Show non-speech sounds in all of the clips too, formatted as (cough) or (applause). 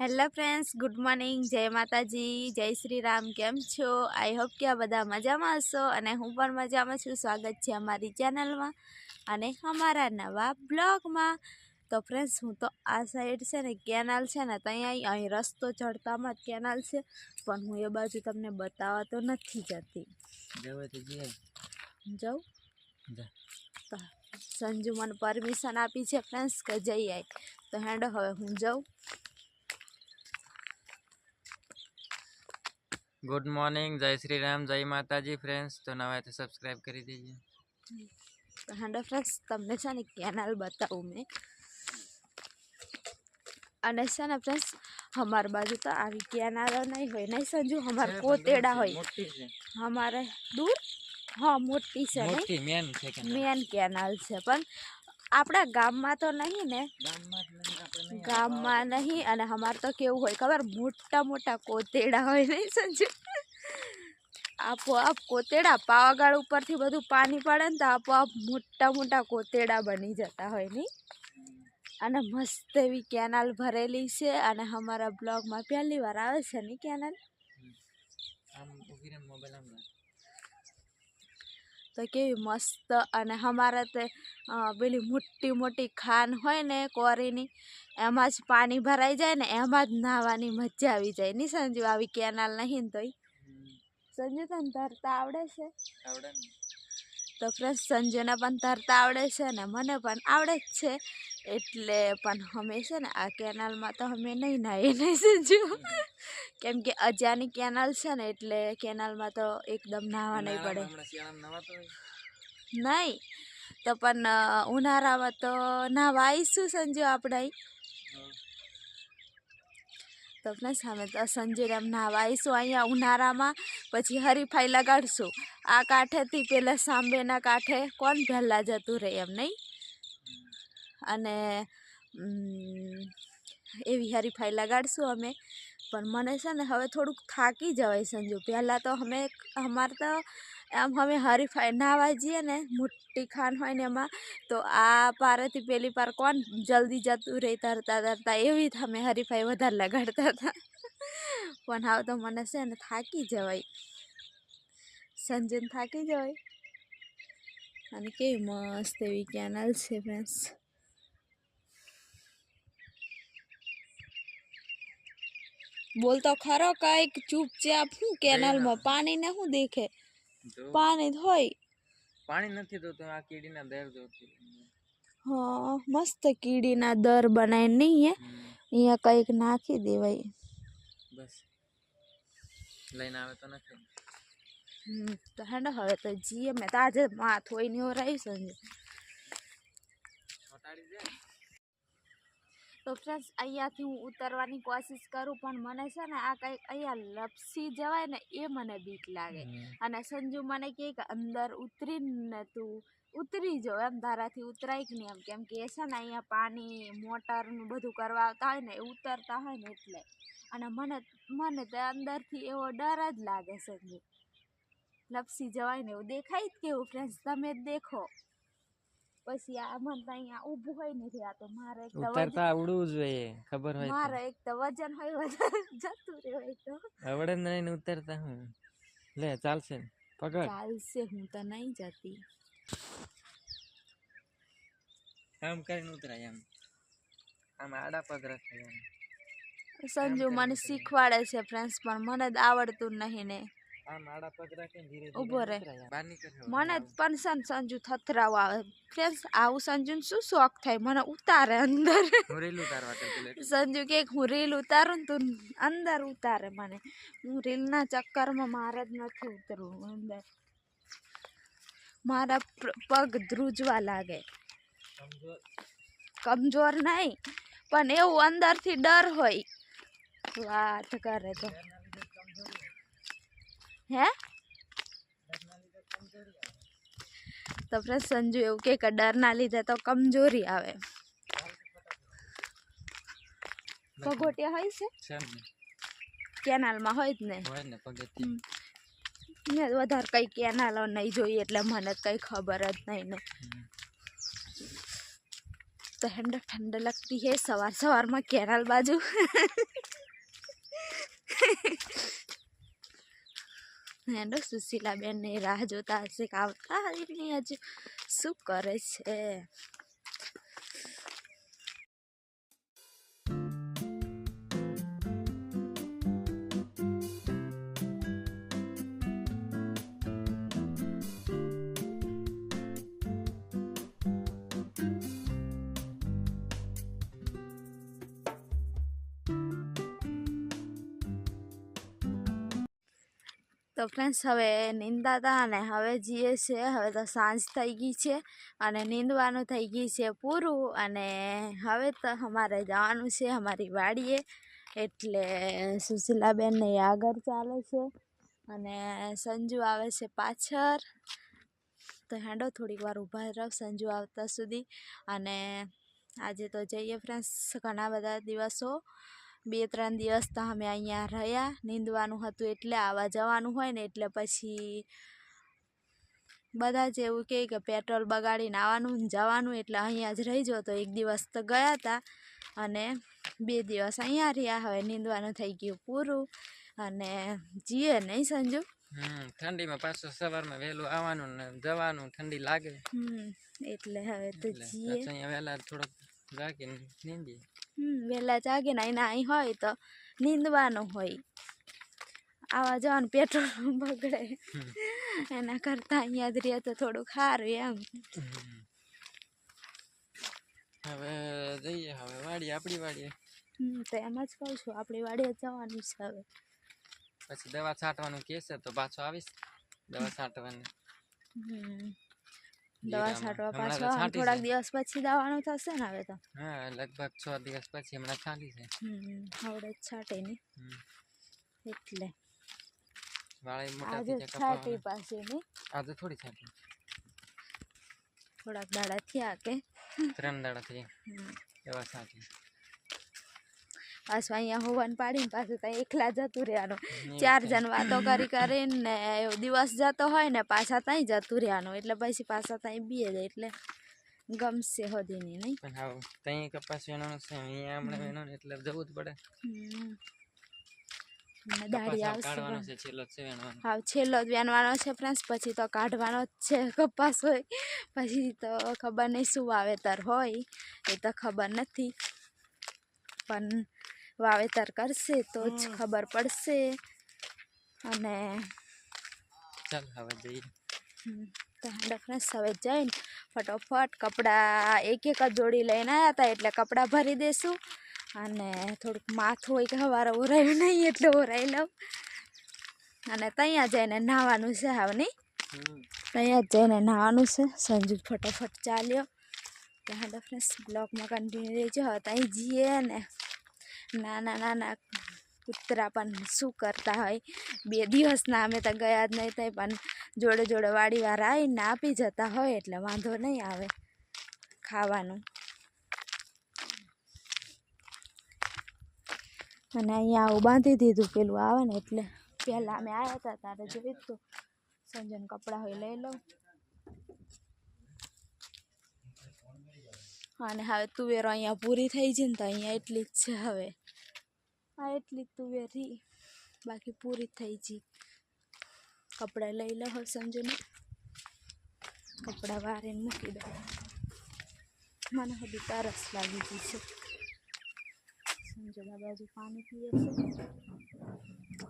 Hello friends good morning. જય માતાજી જય શ્રી રામ. કેમ છો? આઈ હોપ કે આ બધા મજામાં હશો અને હું પણ મજામાં છું. સ્વાગત છે અમારી ચેનલમાં અને અમારા નવા બ્લોગમાં. તો ફ્રેન્ડ્સ હું તો આ સાઈડ છે ને કેનાલ છે ને ત્યાં અહીં રસ્તો ચડતામાં જ કેનાલ છે. પણ હું એ બાજુ તમને બતાવવા તો નથી જતી. જવે સંજુ મને પરમિશન આપી છે ફ્રેન્ડ્સ કે જઈ આવી તો હેડો હવે હું જાઉં. ગુડ મોર્નિંગ જય શ્રી રામ જય માતાજી ફ્રેન્ડ્સ તો નવા તો સબસ્ક્રાઈબ કરી દેજો. તો ફ્રેન્ડ્સ તમને છે ને કેનાલ બતાવું મેં. અને છે ને ફ્રેન્ડ્સ અમાર બાજુ તો આવી કેનાલો નહીં હોય. નહીં સંજુ અમાર કોતેડા હોય. અમારે દૂર? હા મોટી છે મેન કેનાલ છે. પણ આપણા ગામમાં તો નહીં ને. ગામમાં નહીં અને અમારે તો કેવું હોય ખબર? મોટા મોટા કોતેડા હોય નહીં સંજુ. આપોઆપ કોતેડા પાવાગઢ ઉપરથી બધું પાણી પડે ને તો આપોઆપ મોટા મોટા કોતેડા બની જતા હોય નહીં. અને મસ્ત એવી કેનાલ ભરેલી છે અને અમારા બ્લોગમાં પહેલી વાર આવે છે ને કેનાલ આમ ઊભી રહે મોબાઈલ આમ રાખ. તો કેવી મસ્ત અને અમારે તે પેલી મોટી મોટી ખાન હોય ને કોરીની એમાં જ પાણી ભરાઈ જાય ને એમાં જ નાહવાની મજા આવી જાય. નહીં સંજુ આવી કેનાલ નહીં ને તોય? સંજુ તને તરતા આવડે છે? આવડે તો ફ્રેન્ડ સંજુને પણ તરતા આવડે છે ને મને પણ આવડે જ છે. એટલે પણ અમે છે ને આ કેનાલમાં તો અમે નહીં નાહીએ નહીં સંજુ કેમ કે અજાની કેનાલ છે ને એટલે કેનાલમાં તો એકદમ નાહવા નહીં પડે. નહીં તો પણ ઉનાળામાં તો નાહવા આવીશું સંજુ આપણે. તો આપણે સામે તો સંજુ એમ નાહવા આવીશું અહીંયા ઉનાળામાં પછી હરીફાઈ લગાડશું. આ કાંઠેથી પહેલાં સાંભેના કાંઠે કોણ પહેલાં જતું રહે એમ નહીં? અને એવી હરીફાઈ લગાડીશું અમે. પણ મને છે ને હવે થોડુંક થાકી જવાય સંજુ. પહેલાં તો અમે અમારે તો આમ અમે હરીફાઈ ના જઈએ ને, મોટી ખાન હોય ને એમાં, તો આ પારેથી પેલી પાર કોણ જલ્દી જતું રહે, તરતા તરતા એવી જ અમે હરીફાઈ વધારે લગાડતા હતા. પણ હવે તો મને છે ને થાકી જવાય. સંજન થાકી જવાય. અને કેવી મસ્ત એવી કેનલ છે ફ્રેન્ડ્સ બોલતો ખરો કંઈક ચૂપચાપ શું કેનાલમાં પાણી ને શું દેખે? પાણી જ હોય. પાણી નથી તો આ કીડીના દર જોતી. હા મસ્ત કીડીના દર બનાય નહીં અહીંયા કંઈક નાખી દેવાય. બસ. લઈને આવે તો નથી. તો હેડો હવે તો જીએ મેં તો આજે માથું હોય ને એવું રહ્યું છે ચોટાડી જાય તો ફ્રેન્ડ્સ અહીંયાથી હું ઉતરવાની કોશિશ કરું પણ મને છે ને આ કંઈક અહીંયા લપસી જવાય ને એ મને બીક લાગે. અને સંજુ મને કહે કે અંદર ઉતરીને તું ઉતરી જાવ એમ ધારાથી ઉતરાય કે નહીં એમ કેમ કે એ છે ને અહીંયા પાણી મોટરનું બધું કરવા આવતા હોય ને એ ઉતરતા હોય ને એટલે. અને મને મને તો અંદરથી એવો ડર જ લાગે સંજુ. લપસી જવાય ને એવું દેખાય જ કેવું ફ્રેન્ડ્સ તમે જ દેખો. પછી આ મને અહીંયા ઊભું હોય ને આ તો મારે એક ઉતરતા આવડવું જોઈએ ખબર હોય મારે એક તો વજન હોય વધારે (laughs) જતું રહેવાય તો. તો આવડે નહીં ઉતરતા હું. લે ચાલશે પકડ. ચાલશે હું તો નહીં જતી. આમ કરીને ઉતરાય એમ. આમ આડા પગ રાખે સંજુ મને શીખવાડે છે ફ્રેન્ડ્સ પણ મને જ આવડતું નહીં ને. ઊભો રહે. મને પણ સંજુ થથરાવ આવે. ફ્રેન્ડ્સ આવું સંજુને શું શોખ થાય? મને ઉતારે અંદર. (laughs) સંજુ કે હું રીલ ઉતારું ને તું અંદર ઉતારે મને. હું રીલના ચક્કરમાં મારે જ નથી ઉતરવું અંદર. મારા પગ ધ્રુજવા લાગે. કમજોર. નહીં પણ એવું અંદરથી ડર હોય. વાત કરે તો. હે? તો ફ્રેન્ડ સંજુ એવું કે ડરના લીધે તો કમજોરી આવે. પગોટિયા હોય છે? કેનાલમાં હોય જ ને? ને વધારે કંઈ કેનાલ નહીં જોઈએ એટલે મને કંઈ ખબર જ નહીં ને. તો ઠંડક ઠંડ લગતી હે સવાર સવારમાં કેનાલ બાજુ. बाजू હેડો સુશીલા બેન ને રાહ જોતા હશે કે આવતા હરીની શું કરે છે? તો ફ્રેન્ડ્સ હવે નીંદાતા અને હવે જઈએ છે. હવે તો સાંજ થઈ ગઈ છે અને નીંદવાનું થઈ ગઈ છે પૂરું અને હવે તો અમારે જવાનું છે અમારી વાડીએ. એટલે સુશીલાબેનને આગળ ચાલે છે અને સંજુ આવે છે પાછળ. તો હેંડો થોડીક વાર ઊભા રહો સંજુ આવતા સુધી. અને આજે તો જઈએ ફ્રેન્ડ્સ ઘણા બધા દિવસો. બે ત્રણ દિવસ તો અમે અહીંયા રહ્યા નીંદવાનું હતું એટલે આવા જવાનું હોય ને એટલે પછી બધા જ એવું કહે કે પેટ્રોલ બગાડીને આવવાનું ને જવાનું એટલે અહીંયા જ રહી તો એક દિવસ તો ગયા હતા અને બે દિવસ અહીંયા રહ્યા. હવે નીંદવાનું થઈ ગયું પૂરું અને જીએ નહીં સંજુ? હમ ઠંડીમાં પાછું સવારમાં વહેલું આવવાનું ને જવાનું ઠંડી લાગે. એટલે હવે તો જીએ. વહેલા થોડોક જાગીને નીંદીએ. હમ વહેલા જાગીને અહીંના અહીં હોય તો નીંદવાનું હોય. આવા જવાનું પેટ્રોલ બગડે. એના કરતાં અહીંયા જ રહે તો થોડું સારું એમ. હવે જઈએ હવે વાડીએ આપણી વાડીએ. તો એમ જ કહું છું આપણી વાડીએ જવાનું છે હવે. પછી દવા છાંટવાનું કહેશે તો પાછો આવીશ. દવા છાંટવાની. હમ. દવા છાંટવા પાછો થોડાક દિવસ પછી દવાનું થશે ને હવે તો. હા લગભગ છ દિવસ પછી હમણાં છાંટી છે. હવડે છાંટે ને. એટલે આજે છાંટી. પાસે ને. આજે થોડી છાંટી. થોડાક દાડા થયા કે. ત્રણ દાડા થયા. એવા છાંટી. પાછું અહીંયા હોવાન પાડીને પાછું ત્યાં એકલા જતું રહેવાનું. ચાર જણ વાતો કરી કરીને દિવસ જતો હોય ને પાછા ત્યાં જતું રહેવાનું. એટલે પછી પાછા ત્યાં બીએ જાય એટલે ગમશે હોદીની નહીં? પણ હા ત્યાં કપાસ વેણવાનું છે. અહીંયા હમણાં વેણવાનું એટલે જવું જ પડે. છેલ્લો જ વેણવાનો. છે ફ્રેન્ડ્સ પછી તો કાઢવાનો જ છે કપાસ હોય. પછી તો ખબર નહીં શું વાવેતર હોય એ તો ખબર નથી. પણ વાવેતર કરશે તો જ ખબર પડશે. અને ચાલ હવે જઈએ. તો હવે જઈને ફટોફટ કપડાં એક એક જ જોડી લઈને આવ્યા હતા એટલે કપડાં ભરી દઈશું અને થોડુંક માથું હોય કે સવારે ઓરાયું નહીં એટલે ઓરાઈ લઉં. અને ત્યાં જઈને નાહવાનું છે હવે નહીં? ત્યાં જ જઈને નાહવાનું છે સંજુ ફટોફટ ચાલ્યો. ત્યાં હેડો બ્લોકમાં કન્ટિન્યુ રહેજો. હવે ત્યાં જઈએ ને. નાના નાના કૂતરા પણ શું કરતા હોય? બે દિવસના અમે તો ગયા જ નહીં ત્યાં, પણ જોડે જોડે વાડીવાર આવીને આપી જતા હોય એટલે વાંધો નહીં આવે ખાવાનું. અને અહીંયા આવું બાંધી દીધું, પેલું આવે ને એટલે પહેલાં અમે આવ્યા હતા, ત્યારે જોયું હતું સંજન કપડાં હોય લઈ લઉં. અને હવે તુવેરો અહીંયા પૂરી થઈ છે ને તો અહીંયા એટલી જ છે હવે. આ એટલી જ તુવેર. રહી બાકી પૂરી થઈ ગઈ. કપડાં લઈ લો હવે સંજુને. કપડાં વારીને મૂકી દો. મને હજી તરસ લાગી ગઈ છે. સંજુના બાજુ પાણી પીએ છે.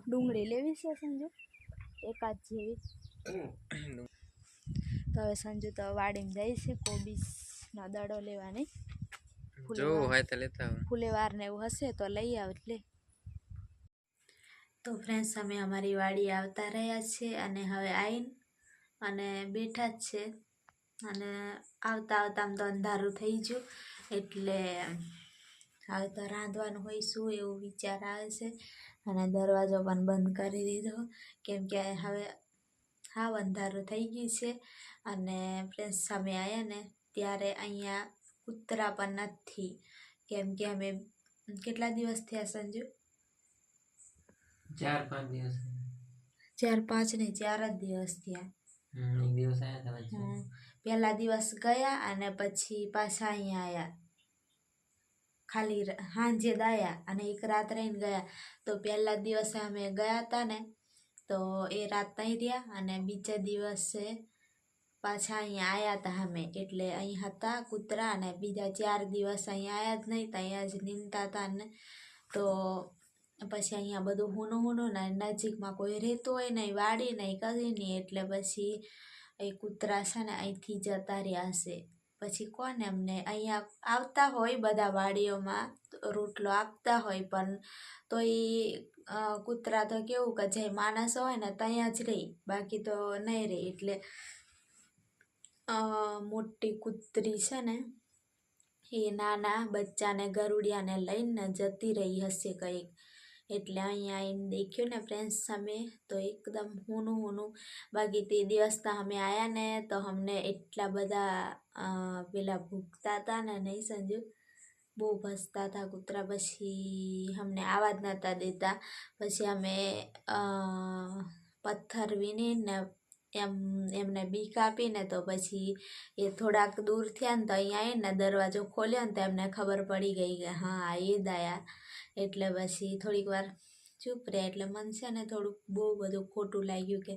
ડુંગળી લેવી છે સંજુ? એકાદ જેવી. (coughs) તો હવે સંજુ તો વાડીમાં જાય છે કોબીસનો દડો લેવાની જો હોય તો લેતા આવો. ફુલેવાર ને એવું હશે તો લઈ આવ એટલે. તો ફ્રેન્ડ્સ અમે અમારી વાડી આવતા રહ્યા છે અને હવે આવીને અને બેઠા જ છે. અને આવતા આવતા આમ તો અંધારું થઈ ગયું. એટલે હવે તો રાંધવાનું હોય શું એવું વિચાર આવે છે. અને દરવાજો પણ બંધ કરી દીધો. કેમ કે હવે હા અંધારું થઈ ગયું છે. અને ફ્રેન્ડ્સ સામે આવ્યા ને ત્યારે અહીંયા કૂતરા પણ નથી. કેમ કે અમે કેટલા દિવસ થયા સંજુ? ચાર પાંચ દિવસ ચાર પાંચ ને ચાર જ દિવસ થયા. એક દિવસ આવ્યા. પહેલા ગયા અને પછી પાછા અહીંયા આવ્યા ખાલી હાંજે દાયા અને એક રાત રહીને ગયા. તો પહેલા દિવસે અમે ગયા હતા ને તો એ રાત નહીં રહ્યા અને બીજા દિવસે પાછા અહીંયા આવ્યા હતા અમે. એટલે અહીં હતા કૂતરા અને બીજા ચાર દિવસ અહીંયા આવ્યા જ નહીં અહીંયા જ નીંદતા હતા ને. તો પછી અહીંયા બધું હુનું હુનું ને નજીકમાં કોઈ રહેતું હોય નહીં, વાડી નહીં, કદી નહીં. એટલે પછી એ કૂતરા છે ને અહીંથી જતા રહ્યા હશે પછી કોને એમને? અહીંયા આવતા હોય બધા વાડીઓમાં, રોટલો આપતા હોય, પણ તો એ કૂતરા તો કેવું કે જે માણસ હોય ને ત્યાં જ રહે. બાકી તો નહીં રહે. એટલે મોટી કૂતરી છે ને, એ નાના બચ્ચાને ગરુડિયાને લઈને જતી રહી હશે કંઈક. એટલે અહીંયા આવીને દેખ્યું ને ફ્રેન્ડ્સ અમે તો એકદમ હુનું હુનું, બાકી તે દિવસ તો અમે આવ્યા ને, તો અમને એટલા બધા પેલા ભૂખતા હતા ને, નહીં સંજુ? બહુ ભસતા હતા કૂતરા, પછી અમને આવા જ નહોતા દેતા. પછી અમે પથ્થર પથ્થર વીણીને એમ, એમને બીક આપીને તો પછી એ થોડાક દૂર થયા તો અહીંયા આવીને દરવાજો ખોલ્યો ને તો એમને ખબર પડી ગઈ કે હા એ દયા. એટલે પછી થોડીક વાર ચૂપ રહ્યા. એટલે મન છે ને થોડુંક બહુ બધું ખોટું લાગ્યું કે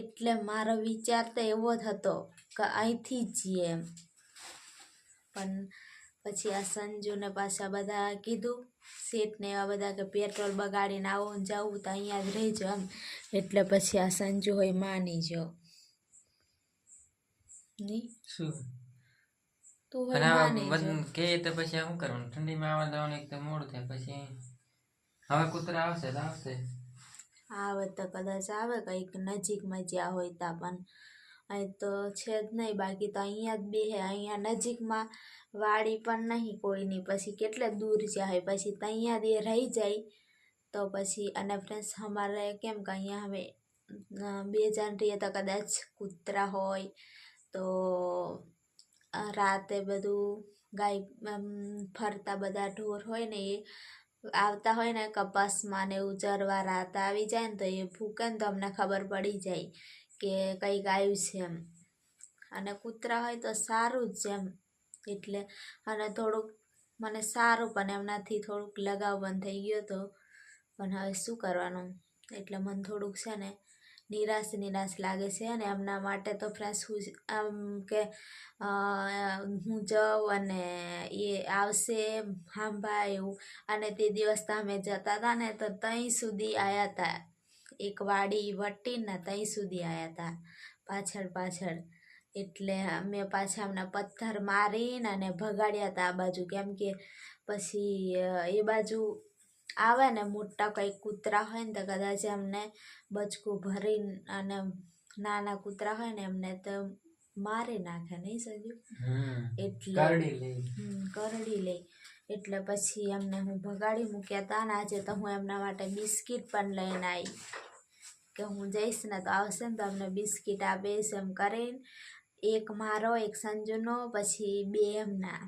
એટલે મારો વિચાર તો એવો હતો કે અહીંથી જ જઈએ એમ. પણ પછી આ સંજુને પાછા બધા કીધું શેઠને એવા બધા કે પેટ્રોલ બગાડીને આવો ને જવું તો અહીંયા જ રહેજો એમ. એટલે પછી આ સંજુ હોય માની જો. તું હોય માની જો. તો પછી શું કરવાનું? ઠંડીમાં આવવા જવાનું એક તો મોડું થાય પછી હવે કૂતરા આવશે તો આવશે. આવે તો કદાચ આવે કંઈક નજીકમાં જ્યાં હોય ત્યાં પણ. અહીં તો છે જ નહીં, બાકી તો અહીંયા જ બે હે. અહીંયા નજીકમાં વાડી પણ નહીં કોઈની. પછી કેટલે દૂર જાય? પછી તો અહીંયા દે રહી જાય. તો પછી, અને ફ્રેન્ડ્સ અમારે કેમ કે અહીંયા હવે બે જણ રહીએ તો કદાચ કૂતરા હોય, તો રાતે બધું ગાય ફરતા બધા ઢોર હોય ને એ આવતા હોય ને કપાસમાં ને ચરવા રાત આવી જાય ને તો એ ભૂકે ને તો અમને ખબર પડી જાય. કે કંઈક આવ્યું છે એમ. અને કૂતરા હોય તો સારું જ એમ. એટલે અને થોડુંક મને સારું પણ એમનાથી થોડુંક લગાવ બંધ થઈ ગયો હતો પણ હવે શું કરવાનું? એટલે મને થોડુંક છે ને નિરાશ નિરાશ લાગે છે અને એમના માટે તો ફ્રેન્ડ હું આમ કે હું જાઉં અને એ આવશે હાંભા એવું. અને તે દિવસ તો અમે જતા હતા ને તો ત્યાં સુધી આવ્યા હતા એક વાડી વટીને ત્યાં સુધી આવ્યા હતા પાછળ પાછળ. એટલે અમે પાછા અમને પથ્થર મારીને અને ભગાડ્યા હતા આ બાજુ. કેમ કે પછી એ બાજુ આવે ને મોટા કંઈક કૂતરા હોય ને તો કદાચ એમને બચકું ભરીને અને નાના કૂતરા હોય ને એમને તો મારી નાખે નહીં સજુ? એટલે કરડી લઈ હમ, કરડી લે. એટલે પછી એમને હું ભગાડી મૂક્યા હતા ને આજે તો હું એમના માટે બિસ્કિટ પણ લઈને આવી કે હું જઈશ ને તો આવશે ને તો અમને બિસ્કિટ આપીશ એમ કરીને. એક મારો એક સંજુનો પછી બે એમના.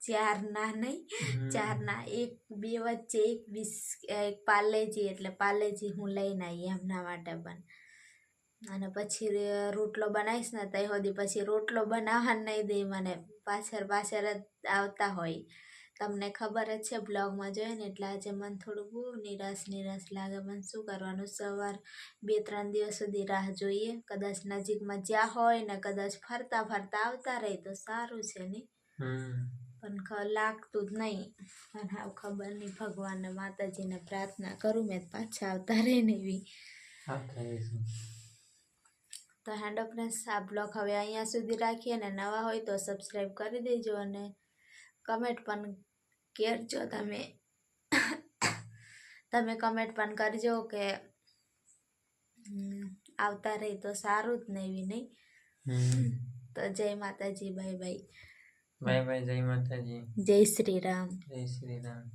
ચાર ના નહીં ચાર ચારના. એક બે વચ્ચે એક બિસ એક પાર્લેજી એટલે પાર્લેજી હું લઈને આવી એમના માટે પણ. અને પછી રોટલો બનાવીશ ને ત્યાં સુધી પછી રોટલો બનાવવા નહીં દે મને. પાછળ પાછળ જ આવતા હોય. તમને ખબર જ છે બ્લોગમાં જોઈએ ને એટલે આજે મને થોડું બહુ નિરાશ નિરાશ લાગે. મને શું કરવાનું? સવાર બે ત્રણ દિવસ સુધી રાહ જોઈએ. કદાચ નજીકમાં જ્યાં હોય ને કદાચ ફરતા ફરતા આવતા રહે તો સારું છે નહીં પણ લાગતું જ નહીં. પણ હાવ ખબર નહીં. ભગવાનને માતાજીને પ્રાર્થના કરું મેં પાછા આવતા રહે ને એવી. તો હેન્ડ ફ્રેન્ડ્સ આ બ્લોગ હવે અહીંયા સુધી રાખીએ અને નવા હોય તો સબસ્ક્રાઈબ કરી દેજો અને કમેન્ટ પણ કરજો. તમે તમે કમેન્ટ પણ કરજો કે આવતા રહી તો સારું જ ને એવી નહીં? તો જય માતાજી બાય બાય. બાય બાય જય માતાજી. જય શ્રી રામ. જય શ્રી રામ.